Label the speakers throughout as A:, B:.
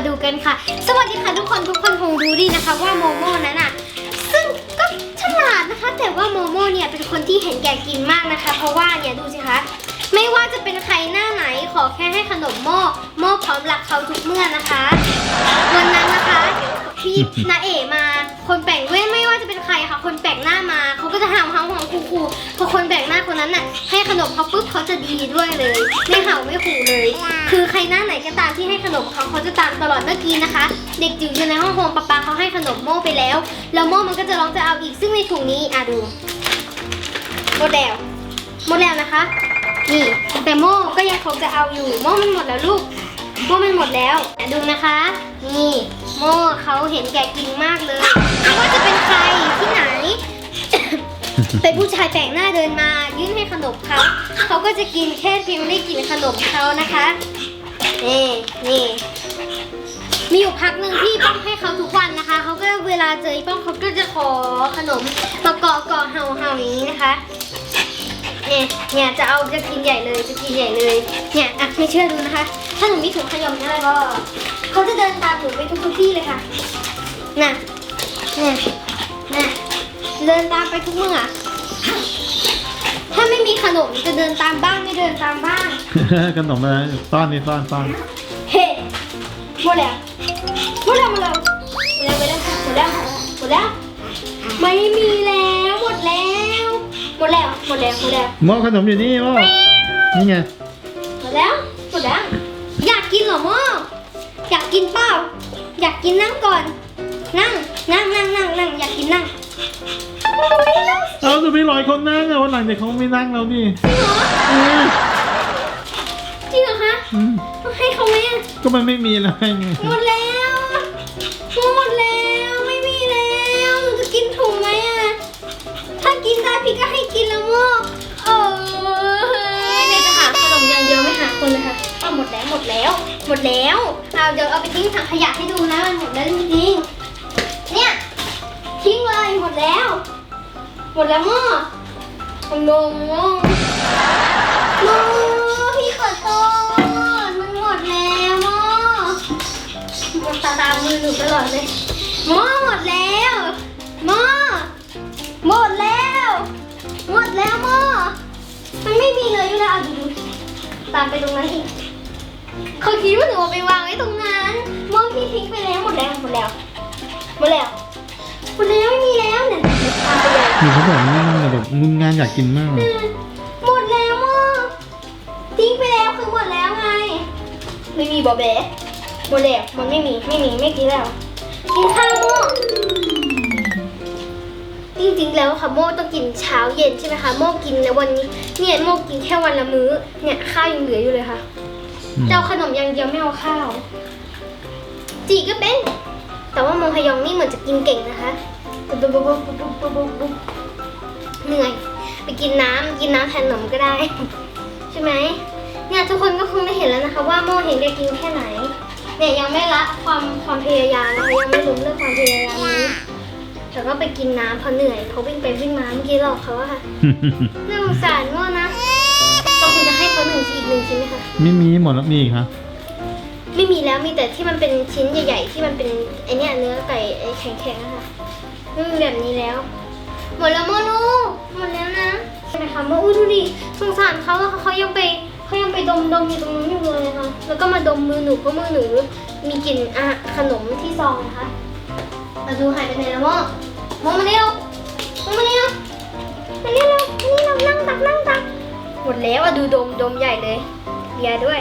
A: มาดูกันค่ะ สวัสดีค่ะทุกคนทุกคนคงรู้ดีนะคะว่าโมโม่นั้นอะ ซึ่งก็ฉลาดนะคะ แต่ว่าโมโม่เนี่ยเป็นคนที่เห็นแก่กินมากนะคะ เพราะว่าเนี่ยดูสิคะไม่ว่าจะเป็นใครหน้าไหนขอแค่ให้ขนมโม่โม่พร้อมรักเขาทุกเมื่อนะคะ วันนั้นนะคะพี่นาเอ๋มาคนแปลกเว้ยไม่ว่าจะเป็นใครค่ะ คนแปลกหน้ามาเขาก็จะห่าเห่าเห่าขู่ขู่พอคนแปลกหน้าคนนั้นน่ะให้ขนมเขาปุ๊บเขาจะดีด้วยเลย ไม่ห่าไม่ขู่เลย คือ หน้าไหนก็ตามที่ให้ขนมเขาเขาจะตามตลอดเมื่อกี้นะคะ เด็กจิ๋วอยู่ในห้องโฮมป๊าป๊าเขาให้ขนมโม่ไปแล้ว แล้วโม่มันก็จะร้องจะเอาอีกซึ่งในถุงนี้อะดูหมดแล้วหมดแล้วนะคะ นี่แต่โม่ก็ยังคงจะเอาอยู่โม่มันหมดแล้วลูกโม่มันหมดแล้วอะดูนะคะ นี่โม่เขาเห็นแก่กินมากเลยไม่ว่าจะเป็นใครที่ไหน เป็นผู้ชายแปลกหน้าเดินมายื่นให้ขนมเขาเขาก็จะกินแค่เพียงได้กินขนมเขานะคะ นี่นี่มีอยู่พักหนึ่งที่ป้องให้เขาทุกวันนะคะ เขาก็เวลาเจอป้องเขาก็จะขอขนมมาเกาะเกาะเห่าเห่าอย่างนี้นะคะ เนี่ย เนี่ยจะเอาจะกินใหญ่เลยจะกินใหญ่เลย เนี่ยอะไม่เชื่อดูนะคะ ถ้าหนูมีถุงขยมอะไรก็เขาจะเดินตามหนูไปทุกทุกที่เลยค่ะ น่ะ เนี่ย น่ะ เดินตามไปทุกเมื่อ ถ้าไม่มีขนมจะเดินตามบ้างไม่เดินตามบ้าง
B: ขนมอะไรซ่อนนี่ซ่อนซ่อน
A: เฮ้หมดแล้วหมดแล้วหมดแล้วหมดแล้วหมดแล้วหมดแล้ว ไม่มีแล้วหมดแล้วหมดแล้วหมดแล้วหมดแล้ว
B: หม้อขนมอยู่นี่หม้อนี่ไง
A: หมดแล้วหมดแล้วอยากกินเหรอโม่อยากกินเปล่าอยากกินนั่งก่อน นั่งนั่งนั่งนั่งนั่งอยากกินนั่ง
B: เอาจะมีหลายคนนั่งอะวันหลังเด็กเขาไม่นั่งแล้วนี่
A: จริงเหรอ
B: อืม
A: จริงเหรอคะ
B: อืม
A: ต้องให้เขาไหมอะ
B: ก็มันไม่มีแล้วไง
A: หมดแล้วหมดแล้ว ไม่มีแล้วหนูจะกินถุงไหมอะถ้ากินได้พี่ก็ให้กินแล้วโม่เออเนี่ยจะหาขนมอย่างเดียวไม่หาคนเลยค่ะอ้าวหมดแล้วหมดแล้ว หมดแล้วเอาเดี๋ยวเอาไปทิ้งถังขยะให้ดูนะมันหมดแล้วจริงๆเนี่ย ทิ้งเลยหมดแล้ว หมดแล้วม่องงงงโมพี่ขอโทษมันหมดแล้วโมมันตาตามมือหนูตลอดเลยโมหมดแล้วโมหมดแล้ว หมดแล้วโมมันไม่มีเลยอยู่แล้วเอาดูดูตามไปตรงนั้นอีกเขาคิดว่าหนูเอาไปวางไว้ตรงนั้นโมพี่ทิ้งไปแล้วหมดแล้วหมดแล้วหมดแล้ว หนูเขา
B: บอกนั่งแบบงุนงานอยากกินมาก
A: หมดแล้วอะทิ้งไปแล้วคือหมดแล้วไง ไม่มีบอแบะหมดแล้วมันไม่มีไม่มีไม่กินแล้ว กินข้าวโม่จริงๆแล้วค่ะโม่ต้องกินเช้าเย็นใช่ไหมคะโม่กินในวันนี้เนี่ยโม่กินแค่วันละมื้อเนี่ยข้าวยังเหลืออยู่เลยค่ะ
B: อืม
A: จะเอาขนมอย่างเดียวไม่เอาข้าวจีก็เป็น แต่ว่าโมฮยองนี่เหมือนจะกินเก่งนะคะ เหนื่อย ไปกินน้ำกินน้ำแทนขนมก็ได้ ใช่ไหมเนี่ยทุกคนก็คงได้เห็นแล้วนะคะ ว่าโมเห็นแกกินแค่ไหน เนี่ยยังไม่ละความความพยายามนะคะยังไม่ล้มเลิงความพยายามนี้แต่ก็ไปกินน้ำเพราะเหนื่อยเขาวิ่งไปวิ่งมาเมื่อกี้หลอกเขาอะค่ะน่องสารโมนะเราควรจะให้เขาหนึ่งชิ้นอีกหนึ่งชิ้นไหมคะ
B: ไม่มีหมดแล้วมีอีกคะ
A: ไม่มีแล้วมีแต่ที่มันเป็นชิ้นใหญ่ ๆ ที่มันเป็นไอเนี้ยเนื้อไก่ไอแข็งๆอะค่ะ ไม่มีแบบนี้แล้ว หมดแล้วโมลูหมดแล้วนะใช่ไหมคะโมอู้ดูดิสงสารเขาอะค่ะเขายังไปเขายังไปดมดมอยู่ตรงนู้นอยู่เลยค่ะแล้วก็มาดมมือหนูเพราะมือหนูมีกลิ่นอะขนมที่ซองนะคะมาดูหายไปไหนแล้วโมโมมาเร็วโมมาเร็วมาเร็วมานี่เรานั่งตักนั่งตักหมดแล้วอะดูดมดมใหญ่เลยเลียด้วย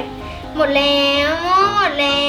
A: หมดแล้วโมหมดแล้ว